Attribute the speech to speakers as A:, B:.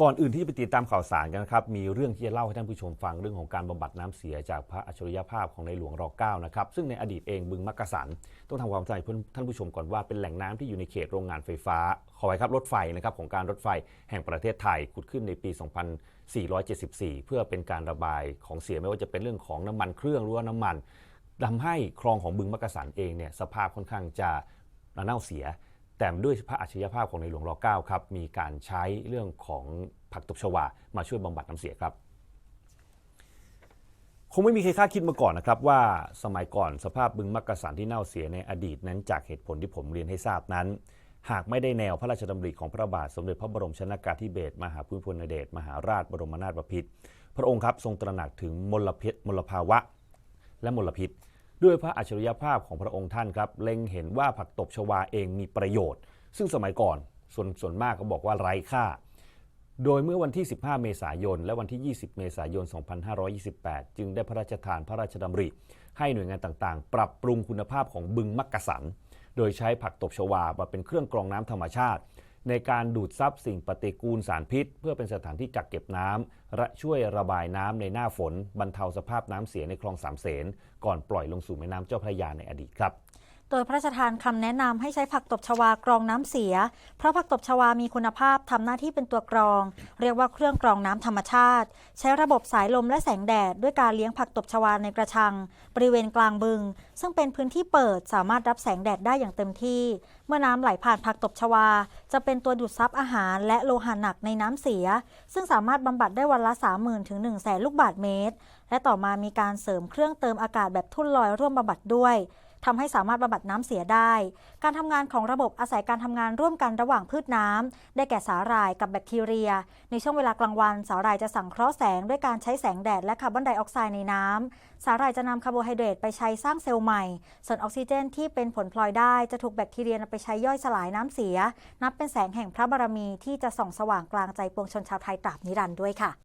A: ก่อนอื่นที่จะไปติดตามข่าวสารกันนะครับ มีเรื่องที่จะเล่าให้ท่านผู้ชมฟังเรื่องของการบำบัดน้ำเสียจากพระอัจฉริยภาพของในหลวงรอ9นะครับ ซึ่งในอดีตเองบึงมักกะสัน ต้องทำความเข้าใจเพื่อนท่านผู้ชมก่อนว่าเป็นแหล่งน้ำที่อยู่ในเขตโรงงานไฟฟ้า ขอไว้ครับรถไฟนะครับของการรถไฟแห่งประเทศไทยขุดขึ้นในปี 2474 เพื่อเป็นการระบายของเสียไม่ว่าจะเป็นเรื่องของน้ำมันเครื่องหรือว่าน้ำมันทำให้คลองของบึงมักกะสันเองเนี่ยสภาพค่อนข้างจะเน่าเสีย แต่ด้วยพระอัจฉริยภาพของในหลวงร9ครับมีการใช้เรื่องของผักตบชวามาช่วยบำบัดน้ำเสียครับ คงไม่มีใครคาดคิดมาก่อนนะครับว่าสมัยก่อนสภาพบึงมักกะสันที่เน่าเสียในอดีตนั้นจากเหตุผลที่ผมเรียนให้ทราบนั้น หากไม่ได้แนวพระราชดำริของพระบาทสมเด็จพระบรมชนากาธิเบศรมหาภูมิพลอดุลยเดชมหาราชบรมนาถบพิตรพระองค์ครับทรงตระหนักถึงมลพิษมลภาวะ และมลพิษ ด้วยพระอัจฉริยภาพของพระองค์ท่านครับเล็งเห็นว่าผักตบชวาเองมีประโยชน์ ซึ่งสมัยก่อนส่วนส่วนมากก็บอกว่าไร้ค่า โดยเมื่อวันที่ 15 เมษายน และวันที่ 20 เมษายน 2528 จึงได้พระราชทานพระราชดำริ ให้หน่วยงานต่างๆ ปรับปรุงคุณภาพของบึงมักกะสัน โดยใช้ผักตบชวามาเป็นเครื่องกรองน้ำธรรมชาติ ในการดูดซับสิ่งปฏิกูลสารพิษ เพื่อเป็นสถานที่กักเก็บน้ำและช่วยระบายน้ำในหน้าฝน บรรเทาสภาพน้ำเสียในคลองสามเสนก่อนปล่อยลงสู่แม่น้ำเจ้าพระยาในอดีตครับ
B: ดยพระราชทานคำแนะนำให้ใช้ผักตบชวากรองน้ำเสีย เพราะผักตบชวามีคุณภาพทำหน้าที่เป็นตัวกรอง เรียกว่าเครื่องกรองน้ำธรรมชาติ ใช้ระบบสายลมและแสงแดด ด้วยการเลี้ยงผักตบชวาในกระชัง บริเวณกลางบึง ซึ่งเป็นพื้นที่เปิดสามารถรับแสงแดดได้อย่างเต็มที่ เมื่อน้ำไหลผ่านผักตบชวา จะเป็นตัวดูดซับอาหาร และโลหะหนักในน้ำเสีย ซึ่งสามารถบำบัดได้วันละ 30,000ถึง1 0 0 0 0แสนลูกบาศก์เมตร และต่อมามีการเสริมเครื่องเติมอากาศแบบทุ่นลอยร่วมบำบัดด้วย ทำให้สามารถบำบัดน้ำเสียได้ การทำงานของระบบอาศัยการทำงานร่วมกันระหว่างพืชน้ำได้แก่สาหร่ายกับแบคทีเรีย ในช่วงเวลากลางวัน สาหร่ายจะสังเคราะห์แสงด้วยการใช้แสงแดดและคาร์บอนไดออกไซด์ในน้ำสาหร่ายจะนำคาร์โบไฮเดรตไปใช้สร้างเซลล์ใหม่ ส่วนออกซิเจนที่เป็นผลพลอยได้จะถูกแบคทีเรียนำไปใช้ย่อยสลายน้ำเสีย นับเป็นแสงแห่งพระบารมีที่จะส่องสว่างกลางใจปวงชนชาวไทยตราบนิรันดร์ด้วยค่ะ